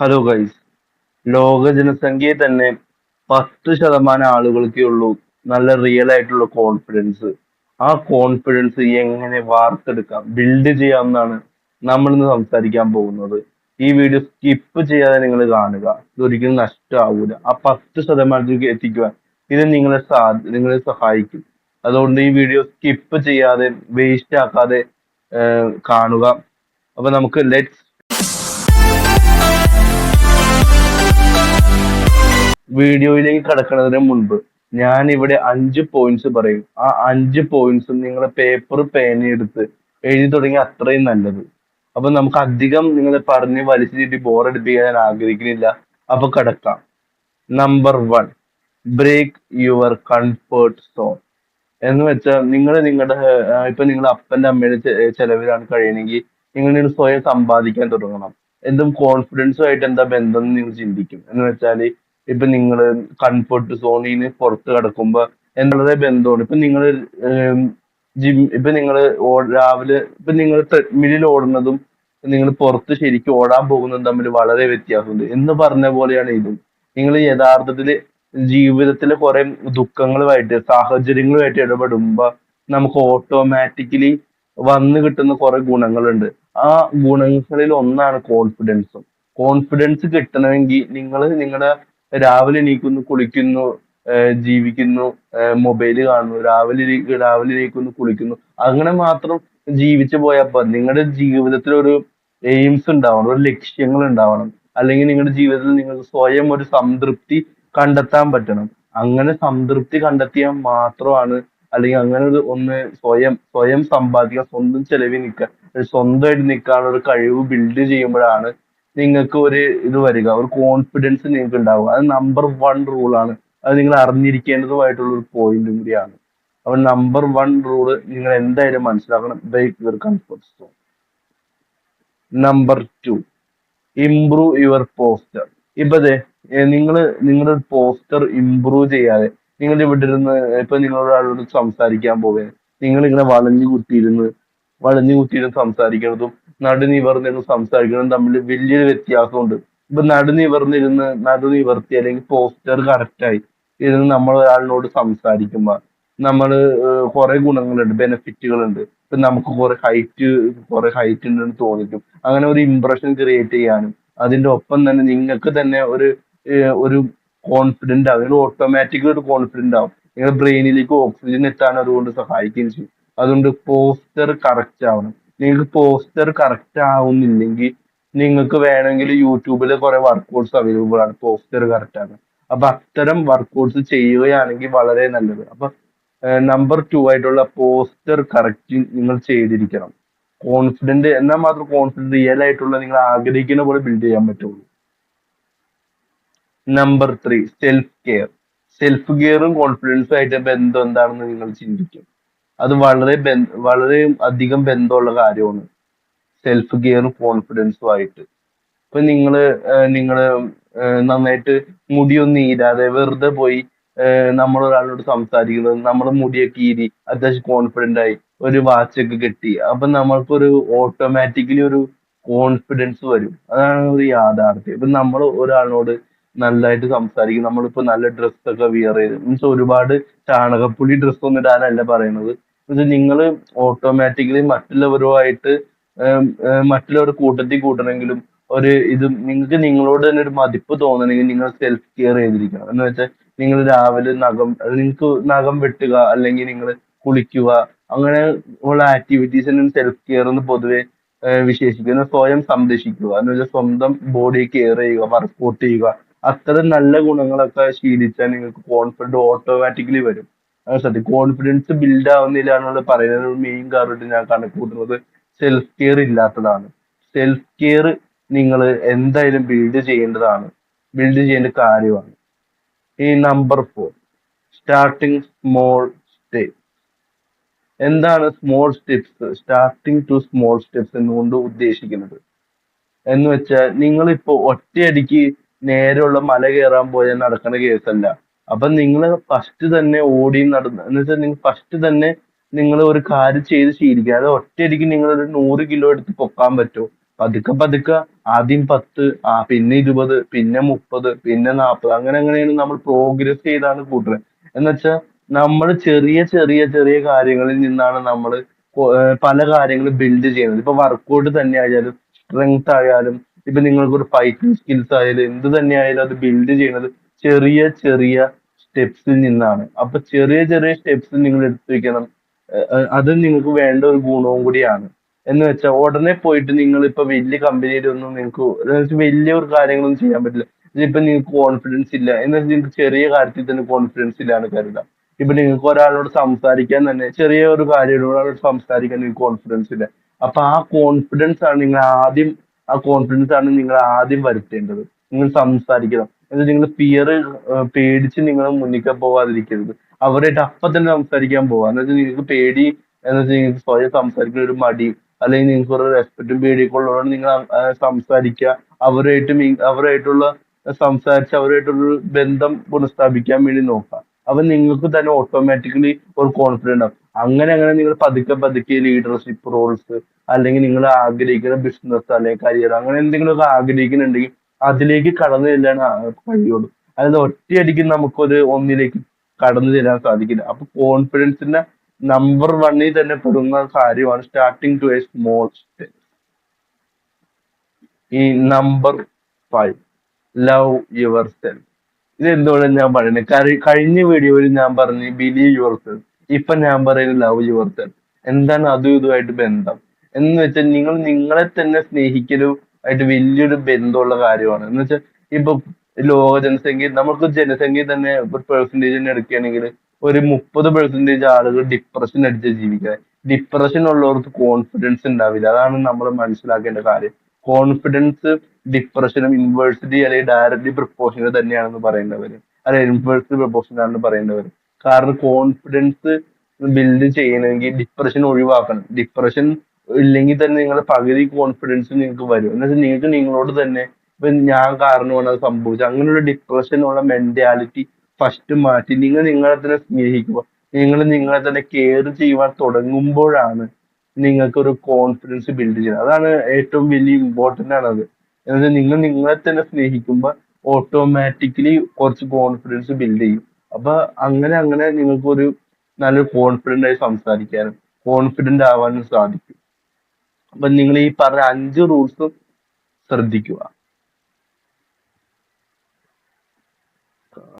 Hello guys ലോക ജനസംഖ്യയിൽ തന്നെ പത്ത് ശതമാനം ആളുകൾക്കേ ഉള്ളൂ നല്ല റിയൽ ആയിട്ടുള്ള കോൺഫിഡൻസ് ആ കോൺഫിഡൻസ് എങ്ങനെ വാർത്തെടുക്കാം ബിൽഡ് ചെയ്യാം എന്നാണ് നമ്മൾ ഇന്ന് സംസാരിക്കാൻ പോകുന്നത്. ഈ വീഡിയോ സ്കിപ്പ് ചെയ്യാതെ നിങ്ങൾ കാണുക. ഇതൊരിക്കലും നഷ്ടമാവൂല ആ പത്ത് ശതമാനത്തിലേക്ക് എത്തിക്കുവാൻ ഇത് നിങ്ങളെ സാ നിങ്ങളെ സഹായിക്കും. അതുകൊണ്ട് ഈ വീഡിയോ സ്കിപ്പ് ചെയ്യാതെ വേസ്റ്റ് ആക്കാതെ കാണുക. അപ്പൊ നമുക്ക് ലെറ്റ്സ് വീഡിയോയിലേക്ക് കടക്കുന്നതിന് മുൻപ് ഞാൻ ഇവിടെ അഞ്ച് പോയിന്റ്സ് പറയും. ആ അഞ്ച് പോയിന്റ്സും നിങ്ങൾ പേപ്പർ പേന എടുത്ത് എഴുതി തുടങ്ങി അത്രയും നല്ലത്. അപ്പൊ നമുക്ക് അധികം നിങ്ങൾ പറഞ്ഞ് വലിച്ചു ചീട്ടി ബോറടിപ്പിക്കാൻ ഞാൻ ആഗ്രഹിക്കുന്നില്ല. അപ്പൊ കിടക്കാം. Number one break your comfort zone എന്ന് വെച്ചാൽ നിങ്ങൾ നിങ്ങളുടെ ഇപ്പൊ നിങ്ങൾ അപ്പന്റെ അമ്മയുടെ ചെലവിലാണ് കഴിയണമെങ്കിൽ നിങ്ങൾ സ്വയം സമ്പാദിക്കാൻ തുടങ്ങണം. എന്തും കോൺഫിഡൻസും എന്താ ബന്ധം എന്ന് നിങ്ങൾ ചിന്തിക്കും. എന്ന് വെച്ചാൽ ഇപ്പൊ നിങ്ങൾ കംഫർട്ട് സോണിൽ നിന്ന് പുറത്ത് കിടക്കുമ്പോ എന്തുള്ളത് ബന്ധമാണ് ഇപ്പൊ നിങ്ങൾ ജിം ഇപ്പൊ നിങ്ങൾ രാവിലെ ഇപ്പൊ നിങ്ങൾ ട്രെഡ്മില്ലിൽ ഓടുന്നതും നിങ്ങൾ പുറത്ത് ശരിക്കും ഓടാൻ പോകുന്നതും തമ്മിൽ വളരെ വ്യത്യാസമുണ്ട്. എന്ന് പറഞ്ഞ പോലെയാണ് ഇതും. നിങ്ങൾ യഥാർത്ഥത്തിൽ ജീവിതത്തിലെ കുറെ ദുഃഖങ്ങളുമായിട്ട് സാഹചര്യങ്ങളുമായിട്ട് ഇടപെടുമ്പോ നമുക്ക് ഓട്ടോമാറ്റിക്കലി വന്നു കിട്ടുന്ന കുറെ ഗുണങ്ങളുണ്ട്. ആ ഗുണങ്ങളിൽ ഒന്നാണ് കോൺഫിഡൻസും. കോൺഫിഡൻസ് കിട്ടണമെങ്കിൽ നിങ്ങൾ നിങ്ങളുടെ രാവിലെ എണീക്കുന്നു കുളിക്കുന്നു ജീവിക്കുന്നു മൊബൈൽ കാണുന്നു രാവിലെ രാവിലെ എണീക്കുന്നു കുളിക്കുന്നു. അങ്ങനെ മാത്രം ജീവിച്ചു പോയാൽ നിങ്ങളുടെ ജീവിതത്തിൽ ഒരു എയിംസ് ഉണ്ടാവണം ഒരു ലക്ഷ്യങ്ങൾ ഉണ്ടാവണം. അല്ലെങ്കിൽ നിങ്ങളുടെ ജീവിതത്തിൽ നിങ്ങൾക്ക് സ്വയം ഒരു സംതൃപ്തി കണ്ടെത്താൻ പറ്റണം. അങ്ങനെ സംതൃപ്തി കണ്ടെത്തിയാൽ മാത്രമാണ് അല്ലെങ്കിൽ അങ്ങനെ ഒരു ഒന്ന് സ്വയം സ്വയം സമ്പാദിക്കാൻ സ്വന്തം ചെലവിൽ നിൽക്കാൻ സ്വന്തമായിട്ട് നിൽക്കാനുള്ള ഒരു കഴിവ് ബിൽഡ് ചെയ്യുമ്പോഴാണ് നിങ്ങൾക്ക് ഒരു ഇത് വരിക ഒരു കോൺഫിഡൻസ് നിങ്ങൾക്ക് ഉണ്ടാവുക. അത് നമ്പർ വൺ റൂൾ ആണ്. അത് നിങ്ങൾ അറിഞ്ഞിരിക്കേണ്ടതുമായിട്ടുള്ള ഒരു പോയിന്റും കൂടിയാണ്. അപ്പൊ നമ്പർ വൺ റൂൾ നിങ്ങൾ എന്തായാലും മനസ്സിലാക്കണം. Break your comfort zone number two improve your poster ഇപ്പൊ നിങ്ങൾ നിങ്ങളുടെ പോസ്റ്റർ ഇംപ്രൂവ് ചെയ്യാതെ നിങ്ങൾ ഇവിടെ ഇരുന്ന് ഇപ്പൊ നിങ്ങളോട് സംസാരിക്കാൻ പോവേ നിങ്ങൾ ഇങ്ങനെ വളഞ്ഞു കുത്തിയിരുന്ന് വളഞ്ഞു കുത്തിയിരുന്ന് സംസാരിക്കുന്നതും നടുനിവർന്നിരുന്ന് സംസാരിക്കണം. തമ്മിൽ വലിയൊരു വ്യത്യാസമുണ്ട്. ഇപ്പൊ നടുനിവർന്നിരുന്ന് നടുനിവർത്തി അല്ലെങ്കിൽ പോസ്റ്റർ കറക്റ്റായി ഇരുന്ന് നമ്മൾ ഒരാളിനോട് സംസാരിക്കുമ്പോ നമ്മൾ കുറെ ഗുണങ്ങളുണ്ട് ബെനിഫിറ്റുകളുണ്ട് ഇപ്പൊ നമുക്ക് കുറെ ഹൈറ്റ് കുറെ ഹൈറ്റ് ഉണ്ടെന്ന് തോന്നിക്കും. അങ്ങനെ ഒരു ഇംപ്രഷൻ ക്രിയേറ്റ് ചെയ്യാനും അതിന്റെ ഒപ്പം തന്നെ നിങ്ങൾക്ക് തന്നെ ഒരു ഒരു കോൺഫിഡന്റ് ആവും. നിങ്ങൾ ഓട്ടോമാറ്റിക്കലി ഒരു കോൺഫിഡന്റ് ആവും. നിങ്ങളുടെ ബ്രെയിനിലേക്ക് ഓക്സിജൻ എത്താൻ അതുകൊണ്ട് സഹായിക്കുകയും ചെയ്യും. അതുകൊണ്ട് പോസ്റ്റർ കറക്റ്റ് ആവണം. നിങ്ങൾക്ക് പോസ്റ്റർ കറക്റ്റ് ആവുന്നില്ലെങ്കിൽ നിങ്ങൾക്ക് വേണമെങ്കിൽ യൂട്യൂബിൽ കുറെ വർക്കൗട്ട്സ് അവൈലബിൾ ആണ്. പോസ്റ്റർ കറക്റ്റ് ആക്കാൻ അപ്പൊ അത്തരം വർക്കൗട്ട്സ് ചെയ്യുകയാണെങ്കിൽ വളരെ നല്ലത്. അപ്പൊ നമ്പർ ടു ആയിട്ടുള്ള പോസ്റ്റർ കറക്റ്റ് നിങ്ങൾ ചെയ്തിരിക്കണം. കോൺഫിഡന്റ് എന്നാൽ മാത്രം കോൺഫിഡന്റ് റിയൽ ആയിട്ടുള്ള നിങ്ങൾ ആഗ്രഹിക്കുന്ന പോലെ ബിൽഡ് ചെയ്യാൻ പറ്റുള്ളൂ. Number three self care self കെയറും കോൺഫിഡൻസും ആയിട്ട് ബന്ധം എന്താണെന്ന് നിങ്ങൾ ചിന്തിക്കും. അത് വളരെ വളരെ അധികം ബന്ധമുള്ള കാര്യമാണ്. സെൽഫ് കെയറും കോൺഫിഡൻസും ആയിട്ട്. ഇപ്പൊ നിങ്ങൾ നിങ്ങൾ നന്നായിട്ട് മുടിയൊന്നും ഈരാതെ വെറുതെ പോയി നമ്മൾ ഒരാളോട് സംസാരിക്കുന്നത് നമ്മുടെ മുടിയൊക്കെ ഈരി അത്യാവശ്യം കോൺഫിഡന്റ് ആയി ഒരു വാച്ചൊക്കെ കിട്ടി അപ്പൊ നമ്മൾക്കൊരു ഓട്ടോമാറ്റിക്കലി ഒരു കോൺഫിഡൻസ് വരും. അതാണ് ഒരു യാഥാർത്ഥ്യം. ഇപ്പൊ നമ്മൾ ഒരാളിനോട് നല്ലതായിട്ട് സംസാരിക്കും. നമ്മളിപ്പോ നല്ല ഡ്രസ് ഒക്കെ വിയർ ചെയ്ത് മീൻസ് ഒരുപാട് ചാണകപ്പുളി ഡ്രസ് ഒന്നും ഇടാനല്ല പറയുന്നത് ഇത് നിങ്ങൾ ഓട്ടോമാറ്റിക്കലി മറ്റുള്ളവരുമായിട്ട് മറ്റുള്ളവരുടെ കൂട്ടത്തിൽ കൂട്ടണമെങ്കിലും ഒരു ഇത് നിങ്ങൾക്ക് നിങ്ങളോട് തന്നെ ഒരു മതിപ്പ് തോന്നണമെങ്കിൽ നിങ്ങൾ സെൽഫ് കെയർ ചെയ്തിരിക്കണം. എന്ന് വെച്ചാൽ നിങ്ങൾ രാവിലെ നഖം നിങ്ങൾക്ക് നഖം വെട്ടുക അല്ലെങ്കിൽ നിങ്ങൾ കുളിക്കുക അങ്ങനെ ഉള്ള ആക്ടിവിറ്റീസിനും സെൽഫ് കെയർ എന്ന് പൊതുവെ വിശേഷിക്കുന്ന സ്വയം സംരക്ഷിക്കുക. എന്ന് വെച്ചാൽ സ്വന്തം ബോഡി കെയർ ചെയ്യുക വർക്കൗട്ട് ചെയ്യുക. അത്തരം നല്ല ഗുണങ്ങളൊക്കെ ശീലിച്ചാൽ നിങ്ങൾക്ക് കോൺഫിഡൻസ് ഓട്ടോമാറ്റിക്കലി വരും. സത്യം. കോൺഫിഡൻസ് ബിൽഡ് ആവുന്നില്ല പറയുന്നത് മെയിൻ കാരണം ഞാൻ കണക്കൂട്ടുന്നത് സെൽഫ് കെയർ ഇല്ലാത്തതാണ്. സെൽഫ് കെയർ നിങ്ങൾ എന്തായാലും ബിൽഡ് ചെയ്യേണ്ടതാണ്. ബിൽഡ് ചെയ്യേണ്ട കാര്യമാണ്. ഈ number four starting small step എന്താണ് small steps starting to small steps എന്നുകൊണ്ട് ഉദ്ദേശിക്കുന്നത്. എന്ന് വെച്ചാൽ നിങ്ങൾ ഇപ്പോ ഒറ്റയടിക്ക് നേരെയുള്ള മല കയറാൻ പോയാൽ നടക്കുന്ന കേസല്ല. അപ്പൊ നിങ്ങൾ ഫസ്റ്റ് തന്നെ ഓടി നടന്ന് എന്ന് നിങ്ങൾ ഫസ്റ്റ് തന്നെ നിങ്ങൾ ഒരു കാര്യം ചെയ്ത് ശീലിക്കുക. അത് ഒറ്റയടിക്ക് നിങ്ങൾ ഒരു നൂറ് കിലോ എടുത്ത് പൊക്കാൻ പറ്റുമോ പതുക്കെ പതുക്കെ ആദ്യം പത്ത് ആ പിന്നെ ഇരുപത് പിന്നെ മുപ്പത് പിന്നെ നാൽപ്പത് അങ്ങനെ അങ്ങനെയാണ് നമ്മൾ പ്രോഗ്രസ് ചെയ്താണ് കൂട്ടുന്നത് എന്നുവെച്ചാൽ നമ്മൾ ചെറിയ ചെറിയ ചെറിയ കാര്യങ്ങളിൽ നിന്നാണ് നമ്മൾ പല കാര്യങ്ങളും ബിൽഡ് ചെയ്യുന്നത്. ഇപ്പൊ വർക്കൗട്ട് തന്നെ ആയാലും സ്ട്രെങ്ത് ആയാലും ഇപ്പൊ നിങ്ങൾക്ക് ഒരു ഫൈറ്റിംഗ് സ്കിൽസ് ആയാലും എന്ത് തന്നെ ആയാലും അത് ബിൽഡ് ചെയ്യുന്നത് ചെറിയ ചെറിയ സ്റ്റെപ്സിൽ നിന്നാണ്. അപ്പൊ ചെറിയ ചെറിയ സ്റ്റെപ്സ് നിങ്ങൾ എടുത്തു വെക്കണം. അത് നിങ്ങൾക്ക് വേണ്ട ഒരു ഗുണവും കൂടിയാണ്. എന്ന് വെച്ചാൽ ഉടനെ പോയിട്ട് നിങ്ങൾ ഇപ്പൊ വലിയ കമ്പനിയിലൊന്നും നിങ്ങൾക്ക് വലിയ ഒരു കാര്യങ്ങളൊന്നും ചെയ്യാൻ പറ്റില്ല. ഇപ്പൊ നിങ്ങൾക്ക് കോൺഫിഡൻസ് ഇല്ല. എന്ന് വെച്ചാൽ നിങ്ങൾക്ക് ചെറിയ കാര്യത്തിൽ തന്നെ കോൺഫിഡൻസ് ഇല്ലാന്ന് കരുതാം. ഇപ്പൊ നിങ്ങൾക്ക് ഒരാളോട് സംസാരിക്കാൻ തന്നെ ചെറിയ ഒരു കാര്യം ഒരാളോട് സംസാരിക്കാൻ നിങ്ങൾക്ക് കോൺഫിഡൻസ് ഇല്ല. അപ്പൊ ആ കോൺഫിഡൻസ് ആണ് നിങ്ങൾ ആദ്യം ആ കോൺഫിഡൻസ് ആണ് നിങ്ങൾ ആദ്യം വരുത്തേണ്ടത്. നിങ്ങൾ സംസാരിക്കണം. എന്നിട്ട് നിങ്ങൾ പിയർ പേടിച്ച് നിങ്ങൾ മുന്നിലേക്ക് പോവാതിരിക്കരുത്. അവരായിട്ട് അപ്പം തന്നെ സംസാരിക്കാൻ പോവാ. എന്നുവെച്ചാൽ നിങ്ങൾക്ക് പേടി എന്ന് വെച്ചാൽ നിങ്ങൾക്ക് സ്വയം സംസാരിക്കുന്ന ഒരു മടി അല്ലെങ്കിൽ നിങ്ങൾക്ക് ഒരു റെസ്പെക്റ്റും പേടിയൊക്കെ ഉള്ളതുകൊണ്ട് നിങ്ങൾ സംസാരിക്കുക. അവരുമായിട്ട് അവരായിട്ടുള്ള സംസാരിച്ച് അവരുമായിട്ടുള്ള ബന്ധം പുനഃസ്ഥാപിക്കാൻ വേണ്ടി നോക്കുക. അപ്പൊ നിങ്ങൾക്ക് തന്നെ ഓട്ടോമാറ്റിക്കലി ഒരു കോൺഫിഡൻസ് ആവും അങ്ങനെ അങ്ങനെ നിങ്ങൾ പതുക്കെ പതുക്കെ ലീഡർഷിപ്പ് റോൾസ് അല്ലെങ്കിൽ നിങ്ങൾ ആഗ്രഹിക്കുന്ന ബിസിനസ് അല്ലെങ്കിൽ കരിയർ അങ്ങനെ എന്തെങ്കിലും ഒക്കെ ആഗ്രഹിക്കുന്നുണ്ടെങ്കിൽ അതിലേക്ക് കടന്നു ആ- കഴിയുള്ളൂ. അതായത് ഒറ്റയടിക്ക് നമുക്കൊരു ഒന്നിലേക്ക് കടന്നു ചെല്ലാൻ സാധിക്കില്ല. അപ്പൊ കോൺഫിഡൻസിന്റെ നമ്പർ വണ്ണിൽ തന്നെ പെടുന്ന കാര്യമാണ് starting to a small step ഈ number five love yourself ഇത് എന്തുകൊണ്ടാണ് ഞാൻ പറയുന്നത്? കഴി- കഴിഞ്ഞ വീഡിയോയിൽ ഞാൻ പറഞ്ഞു ബിലീവ് യുവർ സെൽഫ് ഇപ്പൊ ഞാൻ പറയുന്നത് ലവ് യുവർ സെൽഫ് എന്താണ് അതും ഇതുമായിട്ട് ബന്ധം? എന്ന് വെച്ചാൽ നിങ്ങൾ നിങ്ങളെ തന്നെ സ്നേഹിക്കലും ആയിട്ട് വലിയൊരു ബന്ധമുള്ള കാര്യമാണ്. എന്ന് വെച്ചാൽ ഇപ്പൊ ലോക ജനസംഖ്യ നമുക്ക് ജനസംഖ്യ തന്നെ ഒരു തന്നെ എടുക്കുകയാണെങ്കിൽ ഒരു മുപ്പത് പെർസെന്റേജ് ആളുകൾ ഡിപ്രഷൻ അടിച്ച് ജീവിക്കുക. ഡിപ്രഷൻ ഉള്ളവർക്ക് കോൺഫിഡൻസ് ഉണ്ടാവില്ല. അതാണ് നമ്മൾ മനസ്സിലാക്കേണ്ട കാര്യം. കോൺഫിഡൻസ് ഡിപ്രഷനും ഇൻവേഴ്സിറ്റി അല്ലെങ്കിൽ ഡയറക്ട്ലി പ്രപ്പോർഷണൽ തന്നെയാണെന്ന് പറയേണ്ടവര് അല്ലെ ഇൻവേഴ്സിറ്റി പ്രപ്പോർഷണൽ ആണെന്ന് പറയേണ്ടവര് കാരണം കോൺഫിഡൻസ് ബിൽഡ് ചെയ്യണമെങ്കിൽ ഡിപ്രഷൻ ഒഴിവാക്കണം. ഡിപ്രഷൻ ഇല്ലെങ്കിൽ തന്നെ നിങ്ങൾ പകുതി കോൺഫിഡൻസ് നിങ്ങൾക്ക് വരും. എന്നുവെച്ചാൽ നിങ്ങൾക്ക് നിങ്ങളോട് തന്നെ ഇപ്പൊ ഞാൻ കാരണമാണ് അത് സംഭവിച്ചത് അങ്ങനെയുള്ള ഡിപ്രഷൻ ഉള്ള മെന്റാലിറ്റി ഫസ്റ്റ് മാറ്റി നിങ്ങൾ നിങ്ങളെ തന്നെ സ്നേഹിക്കുക. നിങ്ങൾ നിങ്ങളെ തന്നെ കെയർ ചെയ്യുവാൻ തുടങ്ങുമ്പോഴാണ് നിങ്ങൾക്ക് ഒരു കോൺഫിഡൻസ് ബിൽഡ് ചെയ്യുന്നത്. അതാണ് ഏറ്റവും വലിയ ഇമ്പോർട്ടന്റ് ആണത്. എന്നുവെച്ചാൽ നിങ്ങൾ നിങ്ങളെ തന്നെ സ്നേഹിക്കുമ്പോൾ ഓട്ടോമാറ്റിക്കലി കുറച്ച് കോൺഫിഡൻസ് ബിൽഡ് ചെയ്യും. അപ്പൊ അങ്ങനെ അങ്ങനെ നിങ്ങൾക്ക് ഒരു നല്ലൊരു കോൺഫിഡന്റ് ആയി സംസാരിക്കാനും കോൺഫിഡന്റ് ആവാനും സാധിക്കും. അപ്പൊ നിങ്ങൾ ഈ പറഞ്ഞ അഞ്ച് റൂൾസും ശ്രദ്ധിക്കുക.